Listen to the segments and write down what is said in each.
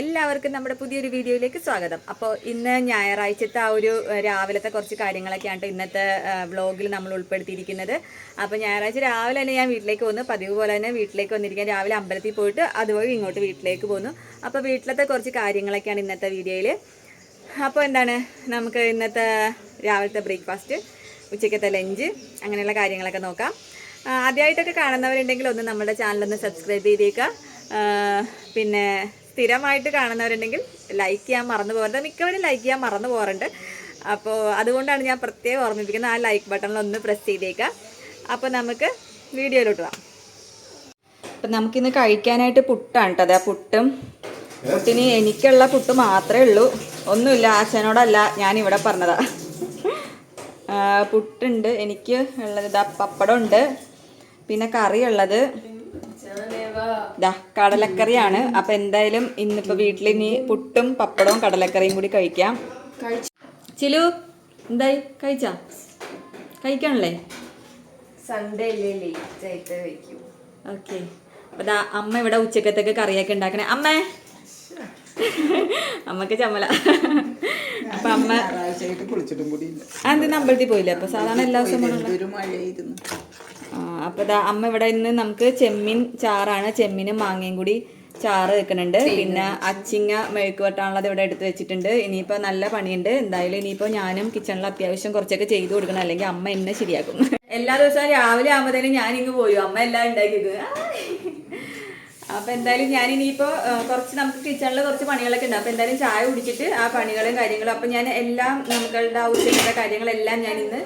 എല്ലാവർക്കും നമ്മുടെ പുതിയൊരു വീഡിയോയിലേക്ക് സ്വാഗതം. അപ്പോൾ ഇന്ന് ഞായറാഴ്ചത്തെ ആ ഒരു രാവിലത്തെ കുറച്ച് കാര്യങ്ങളൊക്കെയാണ് ഇന്നത്തെ വ്ളോഗിൽ നമ്മൾ ഉൾപ്പെടുത്തിയിരിക്കുന്നത്. അപ്പോൾ ഞായറാഴ്ച രാവിലെ തന്നെ ഞാൻ വീട്ടിലേക്ക് വന്നു പതിവ് പോലെ തന്നെ വീട്ടിലേക്ക് വന്നിരിക്കാൻ രാവിലെ അമ്പലത്തിൽ പോയിട്ട് അതുപോലെ ഇങ്ങോട്ട് വീട്ടിലേക്ക് പോന്നു അപ്പോൾ വീട്ടിലത്തെ കുറച്ച് കാര്യങ്ങളൊക്കെയാണ് ഇന്നത്തെ വീഡിയോയിൽ അപ്പോൾ എന്താണ്? നമുക്ക് ഇന്നത്തെ രാവിലത്തെ ബ്രേക്ക്ഫാസ്റ്റ് ഉച്ചക്കത്തെ ലഞ്ച് അങ്ങനെയുള്ള കാര്യങ്ങളൊക്കെ നോക്കാം. ആദ്യമായിട്ടൊക്കെ കാണുന്നവരുണ്ടെങ്കിൽ ഒന്ന് നമ്മുടെ ചാനലൊന്ന് സബ്സ്ക്രൈബ് ചെയ്തേക്കുക. പിന്നെ സ്ഥിരമായിട്ട് കാണുന്നവരുണ്ടെങ്കിൽ ലൈക്ക് ചെയ്യാൻ മറന്നു പോകരുത് മിക്കവരും ലൈക്ക് ചെയ്യാൻ മറന്നു പോകാറുണ്ട്. അപ്പോൾ അതുകൊണ്ടാണ് ഞാൻ പ്രത്യേകം ഓർമ്മിപ്പിക്കുന്നത് ആ ലൈക്ക് ബട്ടണിൽ ഒന്ന് പ്രസ് ചെയ്തേക്കാം. അപ്പോൾ നമുക്ക് വീഡിയോയിലോട്ട് പോകാം. അപ്പം നമുക്കിന്ന് കഴിക്കാനായിട്ട് പുട്ടാണ് കേട്ടോ. അതെ പുട്ടും പുട്ടിന് എനിക്കുള്ള പുട്ട് മാത്രമേ ഉള്ളൂ. ഒന്നുമില്ല അച്ഛനോടല്ല ഞാൻ ഇവിടെ പറഞ്ഞതാ. പുട്ടുണ്ട്. എനിക്ക് ഉള്ളത് ഇതാ പപ്പടമുണ്ട്. പിന്നെ കറി ഉള്ളത് ദാ കടലക്കറിയാണ്. അപ്പൊ എന്തായാലും ഇന്നിപ്പോ വീട്ടിൽ ഇനി പുട്ടും പപ്പടവും കടലക്കറിയും കൂടി കഴിക്കാം. ചിലു എന്തായി? കഴിച്ചാ? കഴിക്കണല്ലേ? സൺഡേ അല്ലേ ലേറ്റ് ആയിട്ട് കഴിക്കും. ഓക്കെ. അപ്പൊ ദാ അമ്മ ഇവിടെ ഉച്ചക്കത്തേക്ക് കറിയൊക്കെ ഉണ്ടാക്കണേ. അമ്മേ! അമ്മയ്ക്ക് ചമ്മല. അപ്പൊ അമ്മ കുളിച്ചിട്ടും കൂടി എന്തിനാ അമ്പലത്തിൽ പോയില്ല? അപ്പൊ സാധാരണ എല്ലാ ദിവസവും മഴയായിരുന്നു. ആ, ഇതാ അമ്മ ഇവിടെ ഇന്ന് നമുക്ക് ചെമ്മീൻ ചാറാണ്. ചെമ്മീനും മാങ്ങയും കൂടി ചാറ് വെക്കുന്നുണ്ട്. പിന്നെ അച്ചിങ്ങ മെഴുക്ക് വട്ടാനുള്ളത് ഇവിടെ എടുത്ത് വെച്ചിട്ടുണ്ട്. ഇനിയിപ്പോൾ നല്ല പണിയുണ്ട്. എന്തായാലും ഇനിയിപ്പോൾ ഞാനും കിച്ചണിൽ അത്യാവശ്യം കുറച്ചൊക്കെ ചെയ്തു കൊടുക്കണം. അല്ലെങ്കിൽ അമ്മ എന്നെ ശരിയാക്കും. എല്ലാ ദിവസവും രാവിലെ ആകുമ്പോഴത്തേനും ഞാൻ ഇങ്ങ് പോരും. അമ്മ എല്ലാം ഉണ്ടാക്കിയത്. അപ്പൊ എന്തായാലും ഞാൻ ഇനിയിപ്പോ കുറച്ച് നമുക്ക് കിച്ചണിൽ കുറച്ച് പണികളൊക്കെ ഉണ്ട്. അപ്പൊ എന്തായാലും ചായ കുടിച്ചിട്ട് ആ പണികളും കാര്യങ്ങളും അപ്പൊ ഞാൻ എല്ലാം നമ്മളുടെ ആവശ്യമുള്ള കാര്യങ്ങളെല്ലാം ഞാൻ ഇന്ന്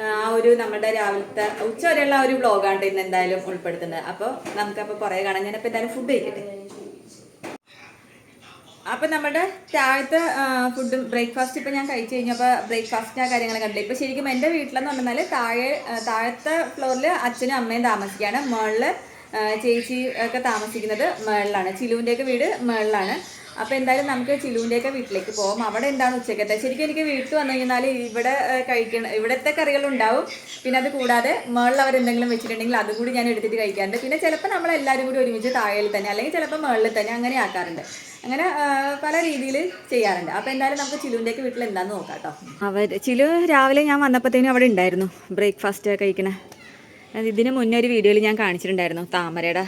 ആ, ഒരു നമ്മുടെ രാവിലത്തെ ഉച്ച വരെയുള്ള ഒരു വ്ളോഗാണ് ഇന്ന് എന്തായാലും ഉൾപ്പെടുത്തുന്നത്. അപ്പോൾ നമുക്കപ്പോൾ കുറേ കാണാം. ഞാനപ്പോൾ എന്തായാലും ഫുഡ് കഴിക്കട്ടെ. അപ്പം നമ്മുടെ രാവിലത്തെ ഫുഡ് ബ്രേക്ക്ഫാസ്റ്റ് ഇപ്പം ഞാൻ കഴിച്ചു കഴിഞ്ഞപ്പോൾ ബ്രേക്ക്ഫാസ്റ്റിന്റെ കാര്യങ്ങൾ കണ്ടില്ല? ഇപ്പം ശരിക്കും എന്റെ വീട്ടിലെന്ന് പറഞ്ഞാൽ താഴെ താഴത്തെ ഫ്ലോറിൽ അച്ഛനും അമ്മയും താമസിക്കുകയാണ്. മുകളിൽ ചേച്ചി ഒക്കെ താമസിക്കുന്നത് മുകളിലാണ് ചിലുവിന്റെയൊക്കെ വീട് മുകളിലാണ് അപ്പോൾ എന്തായാലും നമുക്ക് ചിലുവിന്റെയൊക്കെ വീട്ടിലേക്ക് പോകാം അവിടെ എന്താണ് ഉച്ചക്കത്തെ? ശരിക്കും എനിക്ക് വീട്ടിൽ വന്നു കഴിഞ്ഞാൽ ഇവിടെ കഴിക്കണം ഇവിടത്തെ കറികൾ ഉണ്ടാവും. പിന്നെ അത് കൂടാതെ മുകളിൽ അവർ എന്തെങ്കിലും വെച്ചിട്ടുണ്ടെങ്കിൽ അതും കൂടി ഞാൻ എടുത്തിട്ട് കഴിക്കാറുണ്ട്. പിന്നെ ചിലപ്പോൾ നമ്മളെല്ലാവരും കൂടി ഒരുമിച്ച് താഴെ തന്നെ അല്ലെങ്കിൽ ചിലപ്പോൾ മുകളിൽ തന്നെ അങ്ങനെ ആക്കാറുണ്ട്. അങ്ങനെ പല രീതിയിൽ ചെയ്യാറുണ്ട്. അപ്പോൾ എന്തായാലും നമുക്ക് ചിലുവിന്റെയൊക്കെ വീട്ടിൽ എന്താണെന്ന് നോക്കാം കേട്ടോ. അവർ ചിലു രാവിലെ ഞാൻ വന്നപ്പോഴത്തേനും അവിടെ ഉണ്ടായിരുന്നു. ബ്രേക്ക്ഫാസ്റ്റ് കഴിക്കണേ. ഇതിന് മുന്നേ ഒരു വീഡിയോയിൽ ഞാൻ കാണിച്ചിട്ടുണ്ടായിരുന്നു താമരയുടെ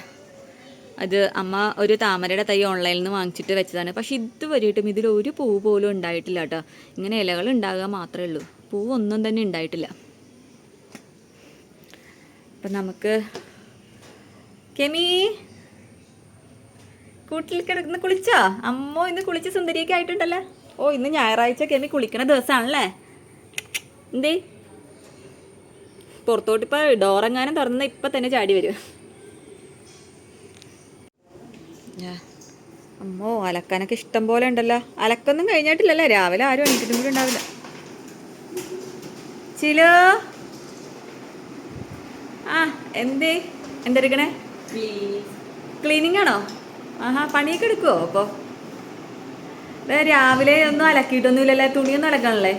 അത് അമ്മ ഒരു താമരയുടെ തൈ ഓൺലൈനിൽ നിന്ന് വാങ്ങിച്ചിട്ട് വെച്ചതാണ്. പക്ഷെ ഇതുവരെയായിട്ടും ഇതിൽ ഒരു പൂവ് പോലും ഉണ്ടായിട്ടില്ല കേട്ടോ. ഇങ്ങനെ ഇലകൾ ഉണ്ടാകുക മാത്രമേ ഉള്ളൂ. പൂവ് ഒന്നും തന്നെ ഉണ്ടായിട്ടില്ല. അപ്പം നമുക്ക് കെമി കൂട്ടിൽ കിടക്കുന്ന കുളിച്ചോ? അമ്മോ ഇന്ന് കുളിച്ച് സുന്ദരിയൊക്കെ ആയിട്ടുണ്ടല്ലേ. ഓ ഇന്ന് ഞായറാഴ്ച കെമി കുളിക്കണ ദിവസമാണല്ലേ? എന്തേ? പുറത്തോട്ട് ഇപ്പൊ ഡോറെങ്ങാനും തുറന്ന് ഇപ്പം തന്നെ ചാടി വരും. അമ്മോ അലക്കാനൊക്കെ ഇഷ്ടം പോലെ ഉണ്ടല്ലോ. അലക്കൊന്നും കഴിഞ്ഞിട്ടില്ലല്ലേ. രാവിലെ ആരും എണീറ്റിട്ടും കൂടി ഉണ്ടാവില്ല. ചിലോ? ആ എന്തേ? എന്തെടുക്കണേ? ക്ലീനിങ് ആണോ? ആഹാ പണിയൊക്കെ എടുക്കുവോ അപ്പോ? ദേ രാവിലെ ഒന്നും അലക്കിയിട്ടൊന്നുമില്ലല്ലേ. തുണിയൊന്നും അലക്കണല്ലേ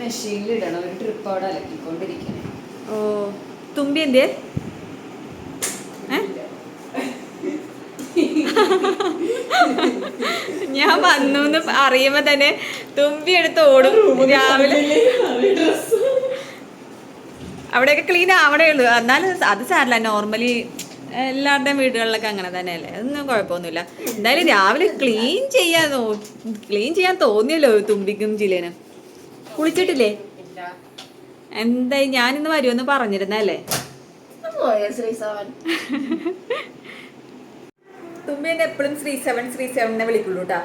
മെഷീനിൽ ഇടണം. ഒരു ട്രിപ്പ് അവിടെ അലക്കിക്കൊണ്ടിരിക്കണേ. ഓ തുമ്പി എന്തേ ഏ? ഞാൻ വന്നു എന്ന് അറിയുമ്പോ തന്നെ തുമ്പി എടുത്ത് ഓടും. രാവിലെ. അവിടെയൊക്കെ ക്ലീൻ ആവണേ ഉള്ളൂ. എന്നാലും അത് സാരല്ല. നോർമലി എല്ലാവരുടെയും വീടുകളിലൊക്കെ അങ്ങനെ തന്നെയല്ലേ. അതൊന്നും കുഴപ്പമൊന്നുമില്ല. എന്തായാലും രാവിലെ ക്ലീൻ ചെയ്യാൻ ക്ലീൻ ചെയ്യാൻ തോന്നിയല്ലോ തുമ്പിക്കും ജിലേനും കുളിച്ചിട്ടില്ലേ? എന്തായി? ഞാനിന്ന് വരുമെന്ന് പറഞ്ഞിരുന്നല്ലേ തുമ്പി എന്നെ എപ്പോഴും ശ്രീ സെവൻ ശ്രീ സെവനെ വിളിക്കുള്ളൂ കേട്ടാ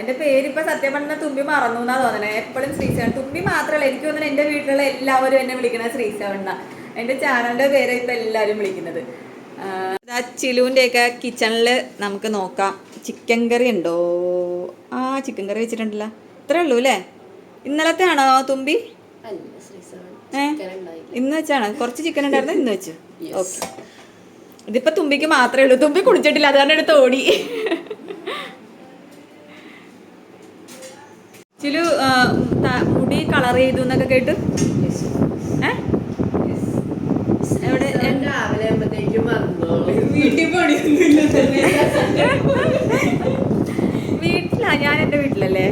എന്റെ പേരിപ്പോൾ സത്യം പറഞ്ഞ തുമ്പി മറന്നു എന്നാ തോന്നണേ. എപ്പോഴും ശ്രീ സെവൻ. തുമ്പി മാത്രമല്ല എനിക്ക് തോന്നുന്നത് എന്റെ വീട്ടിലുള്ള എല്ലാവരും എന്നെ വിളിക്കണ ശ്രീ സെവൻ എന്റെ എന്റെ ചാനലിന്റെ പേര് ഇപ്പൊ എല്ലാവരും വിളിക്കുന്നത്. ചിലുവിന്റെ ഒക്കെ കിച്ചണിൽ നമുക്ക് നോക്കാം. ചിക്കൻ കറി ഉണ്ടോ? ആ ചിക്കൻ കറി വെച്ചിട്ടുണ്ടല്ലോ. ഇത്രേ ഉള്ളൂ അല്ലേ ഇന്നലത്തെ ആണോ തുമ്പി? ഏ? ഇന്ന് വെച്ചാണ്? കുറച്ച് ചിക്കൻ ഉണ്ടായിരുന്നു? ഇന്ന് വെച്ചു? ഓക്കെ. ഇതിപ്പോ തുമ്പിക്ക് മാത്രമേ ഉള്ളൂ. തുമ്പി കുടിച്ചിട്ടില്ല. അത് കാരണം എടുത്ത് ഓടി. ചിലു മുടി കളർ ചെയ്തു എന്നൊക്കെ കേട്ടു? വീട്ടിലാ? എവിടെ എന്റെ വീട്ടിലല്ലേ?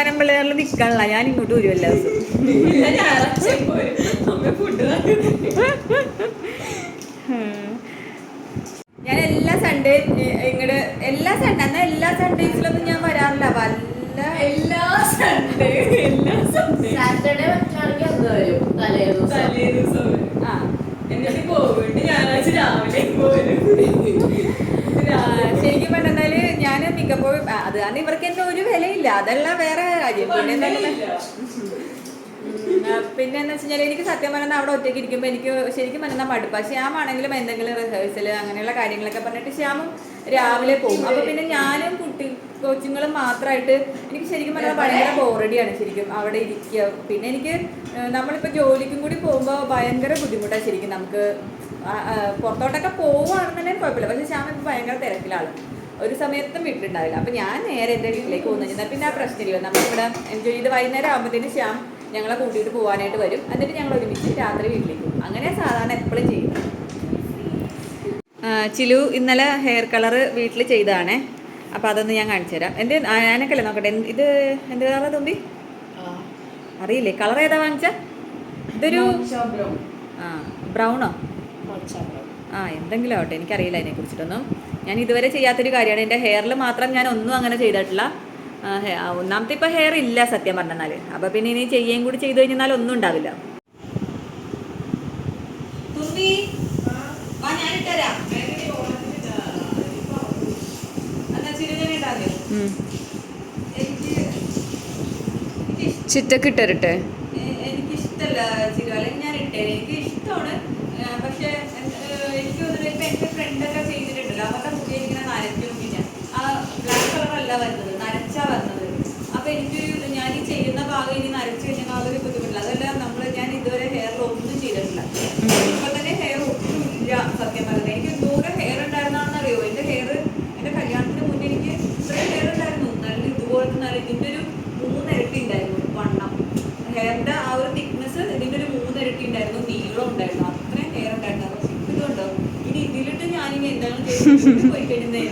തന്നെ നിൽക്കാനുള്ള ഞാൻ ഇങ്ങോട്ട് വരും എല്ലാ ദിവസവും ഞായറാഴ്ച അമ്മ ഫുഡ് ഞാൻ എല്ലാ സൺഡേ ഇങ്ങോട്ട് എല്ലാ സൺഡേ എന്നാൽ എല്ലാ സൺഡേസിലൊന്നും ഞാൻ വരാറില്ല. വല്ല എല്ലാ സൺഡേ എല്ലാ സൺഡേ സാറ്റർഡേ പറ്റുകയാണെങ്കിൽ അന്ന് വരും തലേ ദിവസം തലേ ദിവസം വരും. ആ എന്നിട്ട് പോയിട്ട് ഞായറാഴ്ച രാവിലെ പോരും ആ, ശരിക്കും പറഞ്ഞാൽ ഞാൻ മിക്കപ്പോഴും ആ, അത് കാരണം ഇവർക്ക് എന്നെ വിലയില്ല അതല്ല വേറെ കാര്യം. പിന്നെ പിന്നെ എന്ന് വെച്ചാൽ എനിക്ക് സത്യം പറഞ്ഞാൽ അവിടെ ഒറ്റയ്ക്ക് ഇരിക്കുമ്പോൾ എനിക്ക് ശരിക്കും പറഞ്ഞാൽ മടുപ്പാ. ശ്യാമാണെങ്കിലും എന്തെങ്കിലും റിഹേഴ്സൽ അങ്ങനെയുള്ള കാര്യങ്ങളൊക്കെ പറഞ്ഞിട്ട് ശ്യാമും രാവിലെ പോകും. അപ്പൊ പിന്നെ ഞാനും കുട്ടി കോച്ചിങ്ങളും മാത്രമായിട്ട് എനിക്ക് ശരിക്കും പറഞ്ഞാൽ ഭയങ്കര ബോറടിയാണ് ശരിക്കും അവിടെ ഇരിക്കുക. പിന്നെ എനിക്ക് നമ്മളിപ്പോ ജോലിക്കും കൂടി പോകുമ്പോൾ ഭയങ്കര ബുദ്ധിമുട്ടാണ് ശരിക്കും നമുക്ക്. പുറത്തോട്ടൊക്കെ പോവുകയാണെന്നുണ്ടെങ്കിൽ കുഴപ്പമില്ല. പക്ഷെ ശ്യാമ ഇപ്പൊ ഭയങ്കര തിരക്കിലാണ് ഒരു സമയത്തും വീട്ടിലുണ്ടാവില്ല അപ്പൊ ഞാൻ നേരെ എന്റെ വീട്ടിലേക്ക് പോകുന്നു കഴിഞ്ഞാൽ പിന്നെ ആ പ്രശ്നമില്ല. നമ്മളിവിടെ എൻജോയ് ചെയ്ത് വൈകുന്നേരം ആകുമ്പോഴത്തേന് ശ്യാം ഞങ്ങളെ കൂട്ടിയിട്ട് പോകാനായിട്ട് വരും. എന്നിട്ട് ഞങ്ങൾ ഒരുമിച്ച് രാത്രി വീട്ടിലേക്ക് പോകും. അങ്ങനെ സാധാരണ എപ്പോഴും ചെയ്യും ചിലു ഇന്നലെ ഹെയർ കളർ വീട്ടിൽ ചെയ്തതാണേ. അപ്പോൾ അതൊന്ന് ഞാൻ കാണിച്ചു തരാം. എന്റെ ഞാനൊക്കെ അല്ലേ നോക്കട്ടെ. ഇത് എന്റെ കളർ തുമ്പി? അറിയില്ലേ. കളർ ഏതാ വാങ്ങിച്ച? ഇതൊരു ആ ബ്രൗണോ? ആ എന്തെങ്കിലും ആവട്ടെ. എനിക്കറിയില്ല അതിനെ കുറിച്ചിട്ടൊന്നും ഞാൻ ഇതുവരെ ചെയ്യാത്തൊരു കാര്യമാണ്. എന്റെ ഹെയറിൽ മാത്രം ഞാൻ ഒന്നും അങ്ങനെ ചെയ്തിട്ടില്ല. ഒന്നാമത്തെ ഇപ്പോൾ ഹെയർ ഇല്ല സത്യം പറഞ്ഞാൽ അപ്പോൾ പിന്നെ ഇനി ചെയ്യുകയും കൂടി ചെയ്തു കഴിഞ്ഞാൽ ഒന്നും ഉണ്ടാവില്ല. തുമ്പി വാ ഞാൻ ഇട്ടുതരാം എന്നാ ചിരുങ്ങനെ ഇട്ടാ മതിയോ? എനിക്ക് ചിറ്റക്ക് ഇട്ടരട്ടെ എ- എനിക്കിഷ്ടല്ല ചിരു അല്ലെങ്കിൽ ഞാൻ ഇട്ടേനെ എനിക്ക് ഇഷ്ടമാണ് ആ, പക്ഷെ ഏഹ്, എനിക്ക് തോന്നുന്നത് ഇപ്പൊ എന്റെ ഫ്രണ്ടൊക്കെ ചെയ്തിട്ടുണ്ടല്ലോ അവരുടെ മുടി ഇങ്ങനെ നരയ്ക്കും പിന്നെ ആ ബ്ലാക്ക് കളർ അല്ല വരുന്നത് നരച്ചാ വരുന്നത്. അപ്പൊ എനിക്ക് ഞാൻ ഈ ചെയ്യുന്ന ഭാഗം ഇനി നരച്ചു കഴിഞ്ഞാൽ അതൊരു ബുദ്ധിമുട്ടില്ല. അതല്ല നമ്മൾ ഞാൻ ഇതുവരെ ഹെയറിൽ ഒന്നും ചെയ്തിട്ടില്ല. ഇപ്പൊ തന്നെ ഹെയർ ഒട്ടും ഇല്ല സത്യം പറഞ്ഞത് എനിക്ക് എന്തോരം ഹെയർ ഉണ്ടായിരുന്നാണെന്നറിയോ? എന്റെ ഹെയർ എന്റെ കല്യാണത്തിന് മുന്നേ എനിക്ക് ഇത്രയും ഹെയർ ഉണ്ടായിരുന്നു. നല്ല ഇതുപോലത്തെ നല്ല ഇതിന്റെ ഒരു മൂന്നിരട്ടി ഉണ്ടായിരുന്നു വണ്ണം. ഹെയറിന്റെ ആ ഒരു തിക്നെസ് ഇതിന്റെ ഒരു മൂന്നിരട്ടി ഉണ്ടായിരുന്നു നീളം ഉണ്ടായിരുന്നു. അത്രയും ഹെയർ ഉണ്ടായിരുന്നു. പക്ഷെ ഇപ്പൊ ഇതുണ്ടോ? ഇനി ഇതിലിട്ട് ഞാനിനി എന്താണ് ചെയ്തത് പോയി കഴിഞ്ഞാൽ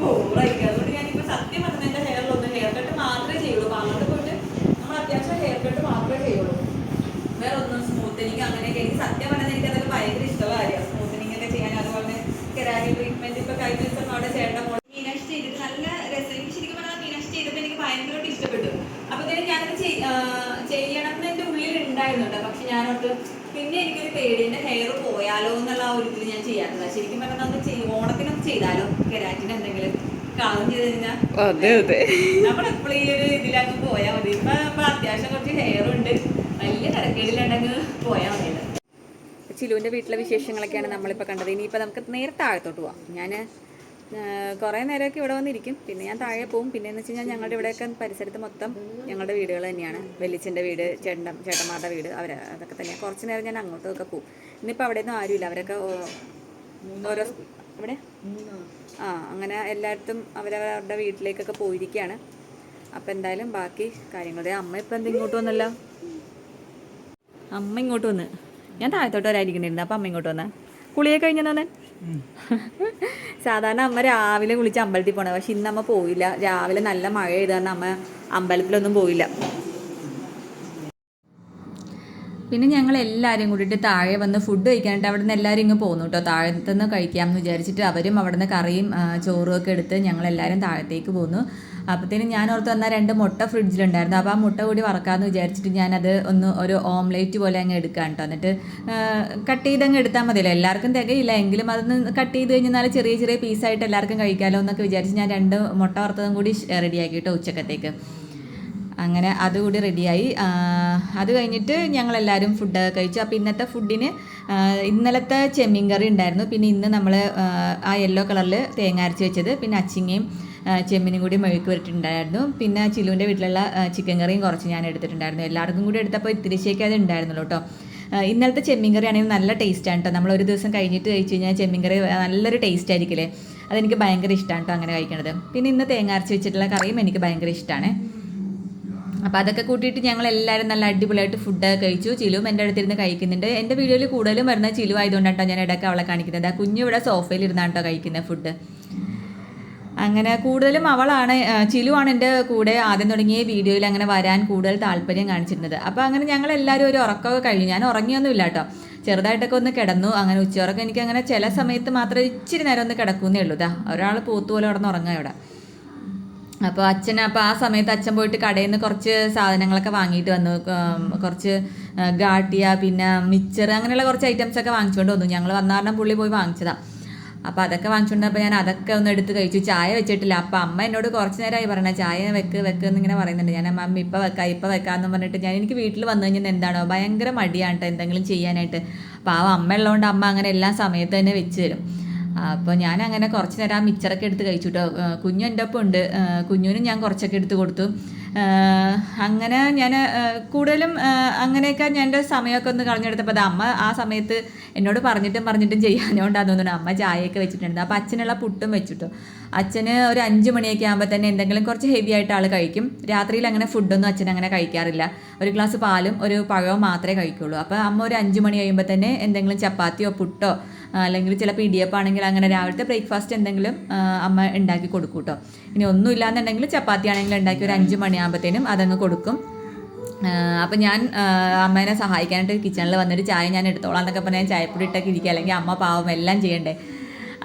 ബോറായിരിക്കും അതുകൊണ്ട് ഞാനിപ്പോ സത്യം പറഞ്ഞ എന്റെ ഹെയറിലൊന്നും ഹെയർ കട്ട് മാത്രമേ ചെയ്യുള്ളൂ പാങ്ങോട്ട് പോയിട്ട് നമ്മൾ അത്യാവശ്യം ഹെയർ കട്ട് മാത്രമേ ചെയ്യുള്ളൂ വേറെ ഒന്നും സ്മൂത്തനിങ് അങ്ങനെയൊക്കെ എനിക്ക് സത്യം പറഞ്ഞാൽ എനിക്ക് അതൊക്കെ ഭയങ്കര ഇഷ്ടമുള്ള കാര്യമാണ്. സ്മൂത്തനിങ് ചെയ്യാൻ അതുപോലെ കെരാരി ട്രീറ്റ്മെന്റ് ഇപ്പൊ കഴിഞ്ഞ ദിവസം അവിടെ ചേട്ടൻ മോൾ മീനാക്ഷി ചെയ്തിട്ട് നല്ല രസം എനിക്ക് ശരിക്കും പറഞ്ഞാൽ മീനാക്ഷി ചെയ്തപ്പോൾ എനിക്ക് ഭയങ്കരമായിട്ട് ഇഷ്ടപ്പെട്ടു. അപ്പൊ തന്നെ ഞാനത് ചെയ്യണം എന്ന് എന്റെ ഉള്ളിൽ ഉണ്ടായിരുന്നുണ്ട് പക്ഷെ ഞാനോട്ട് പിന്നെ എനിക്കൊരു പേടി എന്റെ ഹെയർ പോയാലോ എന്നുള്ള ആ ഒരു ഇതിൽ ഞാൻ ചെയ്യാത്തതാ ശരിക്കും പറഞ്ഞാൽ നമുക്ക് ചെയ്യും ഓണത്തിനൊക്കെ ചെയ്താലോ? കെരാറ്റിന് എന്തെങ്കിലും കളർ ചെയ്ത് കഴിഞ്ഞാൽ നമ്മളെപ്പോഴും ഈ ഒരു ഇതിലങ്ങ് പോയാൽ മതി. ഇപ്പൊ ഇപ്പൊ അത്യാവശ്യം കുറച്ച് ഹെയർ ഉണ്ട്. വലിയ തിരക്കേടിലുണ്ടെങ്കിൽ പോയാൽ മതിയല്ലോ. ചിലുവിന്റെ വീട്ടിലെ വിശേഷങ്ങളൊക്കെയാണ് നമ്മളിപ്പോൾ കണ്ടത്. ഇനിയിപ്പോൾ നമുക്ക് നേരെ താഴത്തോട്ട് പോവാം. ഞാൻ കുറേ നേരമൊക്കെ ഇവിടെ വന്നിരിക്കും. പിന്നെ ഞാൻ താഴെ പോവും. പിന്നെ എന്ന് വെച്ച് കഴിഞ്ഞാൽ ഞങ്ങളുടെ ഇവിടെയൊക്കെ പരിസരത്ത് മൊത്തം ഞങ്ങളുടെ വീടുകൾ തന്നെയാണ്. വെല്ലിച്ചന്റെ വീട് ചേട്ടൻ ചേട്ടന്മാരുടെ വീട് അവർ അതൊക്കെ തന്നെയാണ് കുറച്ച് നേരം ഞാൻ അങ്ങോട്ടൊക്കെ പോവും. ഇന്നിപ്പോൾ അവിടെ ഒന്നും ആരുമില്ല. അവരൊക്കെ ഓരോ ഇവിടെ ആ അങ്ങനെ എല്ലായിടത്തും അവരവരുടെ വീട്ടിലേക്കൊക്കെ പോയിരിക്കുകയാണ് അപ്പം എന്തായാലും ബാക്കി കാര്യങ്ങളുടെ അമ്മ ഇപ്പം എന്താ ഇങ്ങോട്ട് വന്നല്ലോ? അമ്മ ഇങ്ങോട്ട് വന്ന്. ഞാൻ താഴത്തോട്ട് വരാതിരിക്കണിരുന്നു അപ്പം അമ്മ ഇങ്ങോട്ട് വന്ന. കുളിയൊക്കെ കഴിഞ്ഞതാണ് സാധാരണ അമ്മ രാവിലെ കുളിച്ച് അമ്പലത്തിൽ പോണ പക്ഷെ ഇന്ന് അമ്മ പോയില്ല. രാവിലെ നല്ല മഴ ചെയ്ത് കാരണം അമ്മ അമ്പലത്തിലൊന്നും പോയില്ല. പിന്നെ ഞങ്ങൾ എല്ലാവരും കൂടിയിട്ട് താഴെ വന്ന് ഫുഡ് കഴിക്കാനായിട്ട് അവിടെ നിന്ന് എല്ലാവരും ഇങ്ങ് പോകുന്നു കേട്ടോ. താഴത്തുനിന്ന് കഴിക്കാമെന്ന് വിചാരിച്ചിട്ട് അവരും അവിടെ നിന്ന് കറിയും ചോറും ഒക്കെ എടുത്ത് ഞങ്ങൾ എല്ലാവരും താഴത്തേക്ക് പോന്നു. അപ്പോഴത്തേനും ഞാൻ ഓർത്ത് വന്ന രണ്ട് മുട്ട ഫ്രിഡ്ജിലുണ്ടായിരുന്നു. അപ്പോൾ ആ മുട്ട കൂടി വറക്കാമെന്ന് വിചാരിച്ചിട്ട് ഞാനത് ഒന്ന് ഒരു ഓംലേറ്റ് പോലെ അങ്ങ് എടുക്കാം കേട്ടോ എന്നിട്ട് കട്ട് ചെയ്ത് അങ്ങ് എടുത്താൽ മതിയല്ലോ. എല്ലാവർക്കും തികയില്ല. എങ്കിലും അതൊന്ന് കട്ട് ചെയ്ത് കഴിഞ്ഞാൽ ചെറിയ ചെറിയ പീസായിട്ട് എല്ലാവർക്കും കഴിക്കാമല്ലോ എന്നൊക്കെ വിചാരിച്ച് ഞാൻ രണ്ട് മുട്ട വറുത്തതും കൂടി റെഡിയാക്കി കേട്ടോ ഉച്ചക്കത്തേക്ക്. അങ്ങനെ അതുകൂടി റെഡിയായി അത് കഴിഞ്ഞിട്ട് ഞങ്ങളെല്ലാവരും ഫുഡ് കഴിച്ചു. അപ്പോൾ ഇന്നത്തെ ഫുഡിന് ഇന്നലത്തെ ചെമ്മീൻ കറി ഉണ്ടായിരുന്നു. പിന്നെ ഇന്ന് നമ്മൾ ആ യെല്ലോ കളറിൽ തേങ്ങ അരച്ച് വെച്ചത്. പിന്നെ അച്ചിങ്ങയും ചെമ്മീനും കൂടി മെഴുക്ക് വരട്ടിട്ടുണ്ടായിരുന്നു പിന്നെ ചിലുവിന്റെ വീട്ടിലുള്ള ചിക്കൻ കറിയും കുറച്ച് ഞാൻ എടുത്തിട്ടുണ്ടായിരുന്നു. എല്ലാവർക്കും കൂടി എടുത്തപ്പോൾ ഇത്തിരിശേക്ക് അത് ഉണ്ടായിരുന്നുള്ളൂ കേട്ടോ. ഇന്നലത്തെ ചെമ്മീൻ കറി ആണെങ്കിൽ നല്ല ടേസ്റ്റാണ് കേട്ടോ. നമ്മൾ ഒരു ദിവസം കഴിഞ്ഞിട്ട് കഴിച്ച് കഴിഞ്ഞാൽ ചെമ്മീൻ കറി നല്ലൊരു ടേസ്റ്റ് ആയിരിക്കില്ലേ? അതെനിക്ക് ഭയങ്കര ഇഷ്ടമാണ് കേട്ടോ അങ്ങനെ കഴിക്കണത്. പിന്നെ ഇന്ന് തേങ്ങ അരച്ച് വെച്ചിട്ടുള്ള കറിയും എനിക്ക് ഭയങ്കര ഇഷ്ടമാണ് അപ്പോൾ അതൊക്കെ കൂട്ടിയിട്ട് ഞങ്ങൾ എല്ലാവരും നല്ല അടിപൊളിയായിട്ട് ഫുഡ് കഴിച്ചു. ചിലും എന്റെ അടുത്തിരുന്ന് കഴിക്കുന്നുണ്ട്. എന്റെ വീഡിയോയിൽ കൂടുതലും വരുന്ന ചിലു ആയതുകൊണ്ടാണ് ഞാൻ ഇടയ്ക്ക് അവളെ കാണിക്കുന്നത്. ആ കുഞ്ഞു ഇവിടെ സോഫയിൽ ഇരുന്നാണ് കേട്ടോ കഴിക്കുന്നത് ഫുഡ് അങ്ങനെ കൂടുതലും അവളാണ് ചിലുവാണ് എന്റെ കൂടെ ആദ്യം തുടങ്ങിയ വീഡിയോയിൽ അങ്ങനെ വരാൻ കൂടുതൽ താല്പര്യം കാണിച്ചിരുന്നത്. അപ്പോൾ അങ്ങനെ ഞങ്ങൾ എല്ലാവരും ഒരു ഉറക്കമൊക്കെ കഴിഞ്ഞു. ഞാൻ ഉറങ്ങിയൊന്നുമില്ല കേട്ടോ. ചെറുതായിട്ടൊക്കെ ഒന്ന് കിടന്നു. അങ്ങനെ ഉച്ചയുറക്കം എനിക്ക് അങ്ങനെ ചില സമയത്ത് മാത്രമേ ഇച്ചിരി നേരം ഒന്ന് കിടക്കുന്നേ ഉള്ളൂ. ഇതാ ഒരാൾ പോത്തുപോലെ കിടന്ന് ഉറങ്ങാം ഇവിടെ. അപ്പോൾ അച്ഛൻ അപ്പോൾ ആ സമയത്ത് അച്ഛൻ പോയിട്ട് കടയിൽ നിന്ന് കുറച്ച് സാധനങ്ങളൊക്കെ വാങ്ങിയിട്ട് വന്നു. കുറച്ച് ഗാട്ടിയ പിന്നെ മിച്ചർ അങ്ങനെയുള്ള കുറച്ച് ഐറ്റംസ് ഒക്കെ വാങ്ങിച്ചുകൊണ്ട് വന്നു. ഞങ്ങൾ വന്ന കാരണം പുള്ളി പോയി വാങ്ങിച്ചതാണ് അപ്പോൾ അതൊക്കെ വാങ്ങിച്ചുകൊണ്ട് അപ്പോൾ ഞാൻ അതൊക്കെ ഒന്ന് എടുത്ത് കഴിച്ചു. ചായ വെച്ചിട്ടില്ല. അപ്പോൾ അമ്മ എന്നോട് കുറച്ച് നേരമായി പറഞ്ഞ ചായ വെക്ക് വെക്ക് എന്നിങ്ങനെ പറയുന്നുണ്ട്. ഞാൻ അമ്മ ഇപ്പം വെക്കാം ഇപ്പം വെക്കാമെന്ന് പറഞ്ഞിട്ട് ഞാൻ എനിക്ക് വീട്ടിൽ വന്നു കഴിഞ്ഞാൽ എന്താണോ ഭയങ്കര മടിയാണ് കേട്ടോ എന്തെങ്കിലും ചെയ്യാനായിട്ട്. അപ്പോൾ ആ അമ്മ ഉള്ളതുകൊണ്ട് അമ്മ അങ്ങനെ എല്ലാ സമയത്ത് തന്നെ വെച്ച് തരും. അപ്പോൾ ഞാൻ അങ്ങനെ കുറച്ച് നേരം ആ മിച്ചറൊക്കെ എടുത്ത് കഴിച്ചു കേട്ടോ കുഞ്ഞു എന്റെ ഒപ്പം ഉണ്ട് കുഞ്ഞുവിനും ഞാൻ കുറച്ചൊക്കെ എടുത്ത് കൊടുത്തു. അങ്ങനെ ഞാൻ കൂടുതലും അങ്ങനെയൊക്കെ ഞാൻ എന്റെ സമയമൊക്കെ ഒന്ന് കളഞ്ഞെടുത്തപ്പോൾ അത് അമ്മ ആ സമയത്ത് എന്നോട് പറഞ്ഞിട്ടും പറഞ്ഞിട്ടും ചെയ്യാനോണ്ടാന്ന് തോന്നുന്നു. അമ്മ ചായയൊക്കെ വെച്ചിട്ടുണ്ട്. അപ്പോൾ അച്ഛനുള്ള പുട്ടും വെച്ചിട്ടു. അച്ഛന് ഒരു അഞ്ച് മണിയൊക്കെ ആകുമ്പോൾ തന്നെ എന്തെങ്കിലും കുറച്ച് ഹെവി ആയിട്ട് ആൾ കഴിക്കും. രാത്രിയിൽ അങ്ങനെ ഫുഡൊന്നും അച്ഛൻ അങ്ങനെ കഴിക്കാറില്ല. ഒരു ഗ്ലാസ് പാലും ഒരു പഴവും മാത്രമേ കഴിക്കുള്ളൂ. അപ്പോൾ അമ്മ ഒരു അഞ്ച് മണി കഴിയുമ്പോൾ തന്നെ എന്തെങ്കിലും ചപ്പാത്തിയോ പുട്ടോ അല്ലെങ്കിൽ ചിലപ്പോൾ ഇടിയപ്പാണെങ്കിൽ അങ്ങനെ രാവിലത്തെ ബ്രേക്ക്ഫാസ്റ്റ് എന്തെങ്കിലും അമ്മ ഉണ്ടാക്കി കൊടുക്കും കേട്ടോ ഇനി ഒന്നും എന്നുണ്ടെങ്കിൽ ചപ്പാത്തി ആണെങ്കിൽ ഉണ്ടാക്കി ഒരു അഞ്ച് മണിയാകുമ്പോഴത്തേനും അതങ്ങ് കൊടുക്കും. അപ്പം ഞാൻ അമ്മേനെ സഹായിക്കാനായിട്ട് കിച്ചണിൽ വന്നിട്ട് ചായ ഞാൻ എടുത്തോളാം എന്നൊക്കെ പറഞ്ഞാൽ ഞാൻ ചായപ്പൊടി ഇട്ടൊക്കെ ഇരിക്കുക അല്ലെങ്കിൽ അമ്മ പാവം എല്ലാം ചെയ്യണ്ടേ.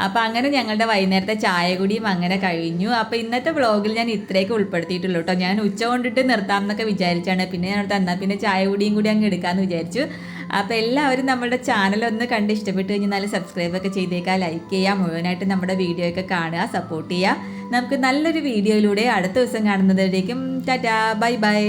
അപ്പം അങ്ങനെ ഞങ്ങളുടെ വൈകുന്നേരത്തെ ചായ കൂടിയും അങ്ങനെ കഴിഞ്ഞു. അപ്പോൾ ഇന്നത്തെ വ്ളോഗിൽ ഞാൻ ഇത്രയൊക്കെ ഉൾപ്പെടുത്തിയിട്ടുള്ളൂ കേട്ടോ. ഞാൻ ഉച്ച കൊണ്ടിട്ട് നിർത്താം എന്നൊക്കെ വിചാരിച്ചാണ്. പിന്നെ ഞാൻ തന്നാൽ പിന്നെ ചായ കൂടിയും കൂടി അങ്ങ് എടുക്കാമെന്ന് വിചാരിച്ചു. അപ്പോൾ എല്ലാവരും നമ്മുടെ ചാനൽ ഒന്ന് കണ്ട് ഇഷ്ടപ്പെട്ട് കഴിഞ്ഞാൽ സബ്സ്ക്രൈബ് ഒക്കെ ചെയ്തേക്കുക ലൈക്ക് ചെയ്യുക. മുഴുവനായിട്ട് നമ്മുടെ വീഡിയോ ഒക്കെ കാണുക. സപ്പോർട്ട് ചെയ്യുക. നമുക്ക് നല്ലൊരു വീഡിയോയിലൂടെ അടുത്ത ദിവസം കാണുന്നതിലേക്കും ടാറ്റാ. Bye bye.